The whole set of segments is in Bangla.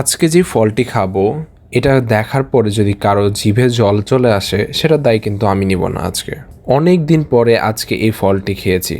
আজকে যে ফলটি খাব, এটা দেখার পরে যদি কারও জিভে জল চলে আসে সেটা দায় কিন্তু আমি নিব না আজকে। অনেক দিন পরে আজকে এই ফলটি খেয়েছি।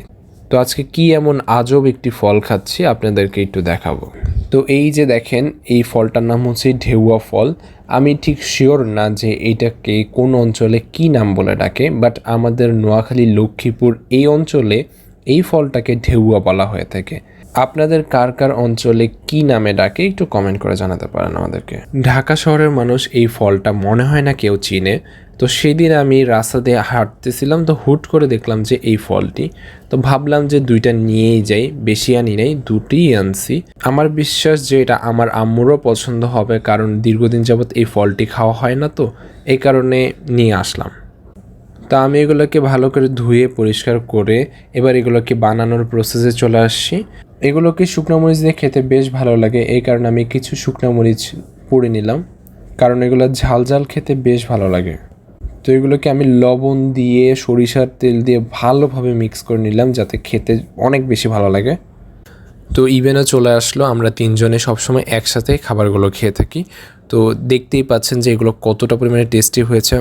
তো আজকে কি এমন আজব একটি ফল খাচ্ছি, আপনাদেরকে একটু দেখাবো। তো এই যে দেখেন, এই ফলটার নাম হচ্ছে ঢেউয়া ফল। আমি ঠিক শিওর না যে এইটাকে কোন অঞ্চলে কি নাম বলে ডাকে বাট আমাদের নোয়াখালী, লক্ষ্মীপুর এই অঞ্চলে এই ফলটাকে ঢেউয়া বলা হয়ে থাকে। আপনাদের কার কার অঞ্চলে কি নামে ডাকে একটু কমেন্ট করে জানাতে পারেন আমাদেরকে। ঢাকা শহরের মানুষ এই ফলটা মনে হয় না কেউ চিনে। তো সেদিন আমি রাস্তা দিয়ে হাঁটতেছিলাম, তো হুট করে দেখলাম যে এই ফলটি। তো ভাবলাম যে দুইটা নিয়েই যাই, বেশি আনি নাই, দুটিই আনছি। আমার বিশ্বাস যে এটা আমার আম্মুরও পছন্দ হবে, কারণ দীর্ঘদিন যাবৎ এই ফলটি খাওয়া হয় না তো, এই কারণে নিয়ে আসলাম। তা আমি এগুলোকে ভালো করে ধুয়ে, পরিষ্কার করে এবার এগুলোকে বানানোর প্রসেসে চলে আসছি। এগুলোকে শুকনো মরিচ দিয়ে খেতে বেশ ভালো লাগে। এই কারণে আমি কিছু শুকনো মরিচ পুড়ে নিলাম। কারণ এগুলো ঝাল ঝাল খেতে বেশ ভালো লাগে। তো এগুলোকে আমি লবণ দিয়ে, সরিষার তেল দিয়ে ভালোভাবে মিক্স করে নিলাম যাতে খেতে অনেক বেশি ভালো লাগে। তো ইভেনও চলে আসলো। আমরা তিনজনে সবসময় একসাথে খাবারগুলো খেয়ে থাকি। তো দেখতেই পাচ্ছেন যে এগুলো কতটা পরিমাণে টেস্টি হয়েছে।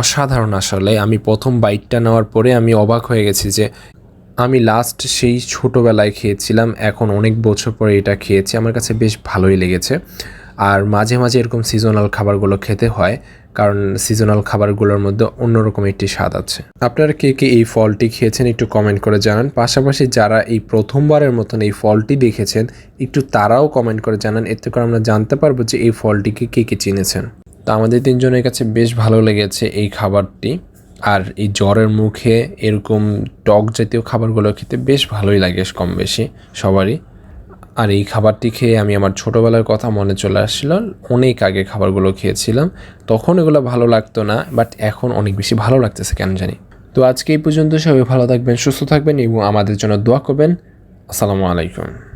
অসাধারণ আসলে। আমি প্রথম বাইটটা নেওয়ার পরে আমি অবাক হয়ে গেছি যে আমি লাস্ট সেই ছোটোবেলায় খেয়েছিলাম, এখন অনেক বছর পরে এটা খেয়েছি, আমার কাছে বেশ ভালোই লেগেছে। আর মাঝে মাঝে এরকম সিজনাল খাবারগুলো খেতে হয়, কারণ সিজনাল খাবারগুলোর মধ্যে অন্যরকম একটি স্বাদ আছে। আপনারা কে কে এই ফলটি খেয়েছেন একটু কমেন্ট করে জানান। পাশাপাশি যারা এই প্রথমবারের মতন এই ফলটি দেখেছেন, একটু তারাও কমেন্ট করে জানান। এতে করে আমরা জানতে পারব যে এই ফলটিকে কে কে চিনেছেন। তো আমাদের তিনজনের কাছে বেশ ভালো লেগেছে এই খাবারটি। আর এই জ্বরের মুখে এরকম টক জাতীয় খাবারগুলো খেতে বেশ ভালোই লাগে কম বেশি সবারই। আর এই খাবারটি খেয়ে আমি আমার ছোটোবেলার কথা মনে চলে আসছিল অনেক আগে খাবারগুলো খেয়েছিলাম। তখন এগুলো ভালো লাগতো না, বাট এখন অনেক বেশি ভালো লাগতেছে, কেন জানি। তো আজকে এই পর্যন্ত সবাই ভালো থাকবেন, সুস্থ থাকবেন এবং আমাদের জন্য দোয়া করবেন। আসসালামু আলাইকুম।